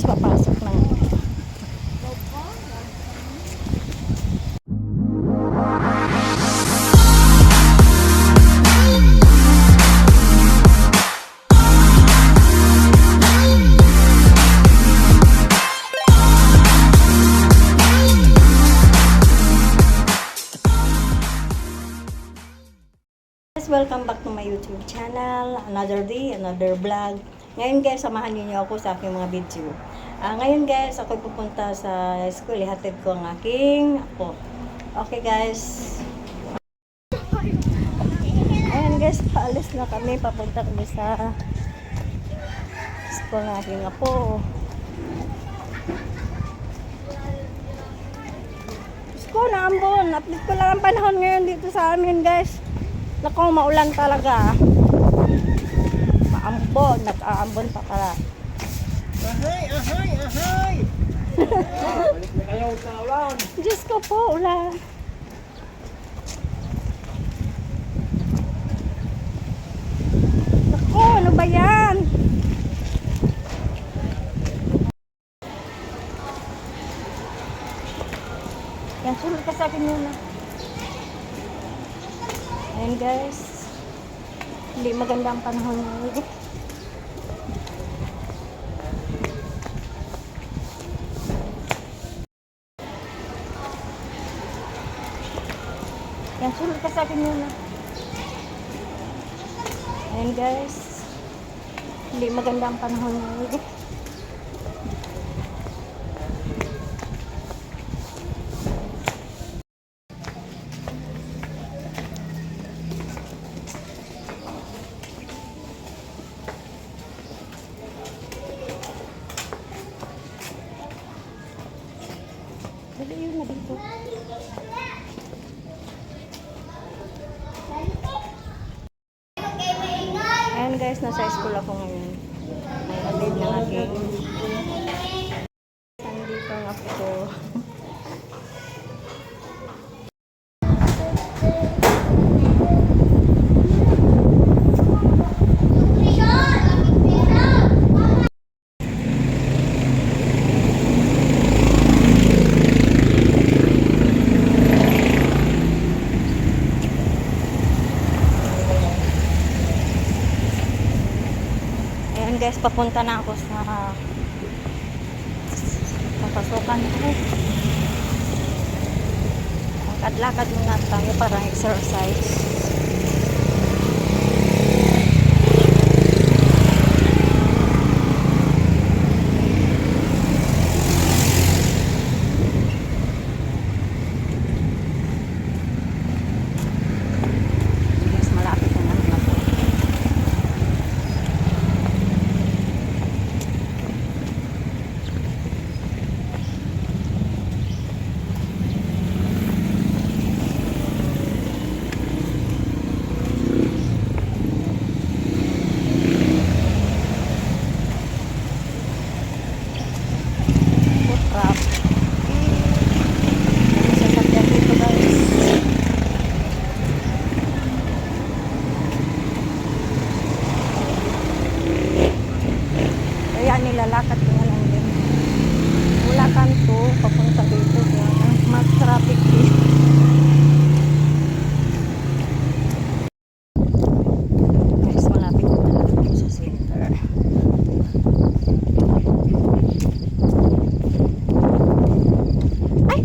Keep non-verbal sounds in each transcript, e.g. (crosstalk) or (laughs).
guys, papasok na. Welcome back to my YouTube channel. Another day, another vlog. Ngayon guys, samahan niyo ako sa aking mga video. Ah, ngayon guys, ako pupunta sa school. Ihatid ko ang aking ako. Okay guys. Ayan guys, paalis na kami. Papunta kami sa school ng aking apo. School na ambon. Update ko lang ang panahon ngayon dito sa amin guys. Naku, maulan talaga. Maambon, nag-aambon pa pala. Ahay, ahay, ahay! Balik sa ulan. Diyos ko po, ulan. Naku, ano ba yan? Yan, sunod ka sa akin muna. Ayan guys. Hindi maganda ang panahon ngayon. (laughs) Yan, sunod ka sa akin muna. Ayan guys. Hindi maganda ang panahon ngayon. Dali yun na dito. Ayan guys, nasa school ako ngayon. Guys, papunta na ako sa papasukan ko. Lakad-lakad muna tayo para exercise. Guys, malapit na naman ako. Food trap. Sasakyan dito guys. Kaya nilalakad ko na lang din. Mula kanto, papunta dito. Kaya mas traffic dito. Guys, malapit na lang kami sa center. Ay!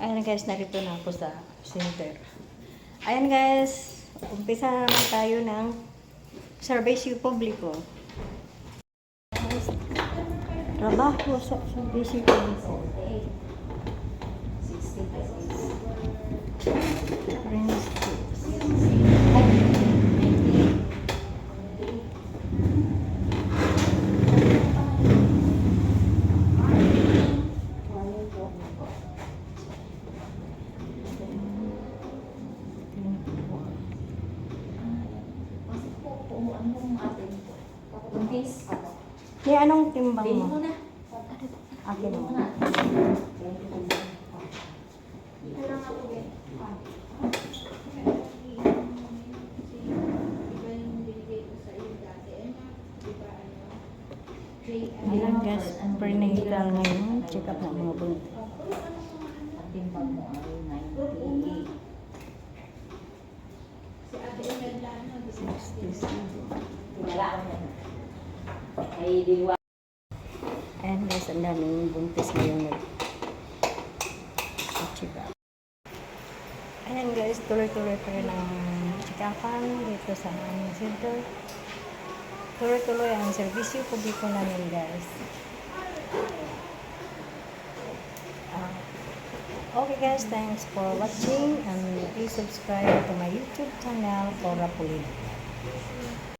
Ayan guys, narito na ako sa center. Ayan guys, umpisa na naman tayo ng serbisyo publiko. Trabaho sa serbisyo publiko. Chinese? Opo. May anong timbang Bilhin mo? mo na. Akin mo. Ano nga po, Ben? Ilang gas per nahital ngayon? Check up na mga bulot. Ang timbang mo ay Ay, diwa. Ayan guys, ang daming buntis ngayon nag up. Ayan guys, tuloy-tuloy pa rin ang check-upan dito sa aming center. Tuloy-tuloy ang serbisyo publiko namin guys. Ah, okay guys, thanks for watching and please subscribe to my YouTube channel, Cora Pulido.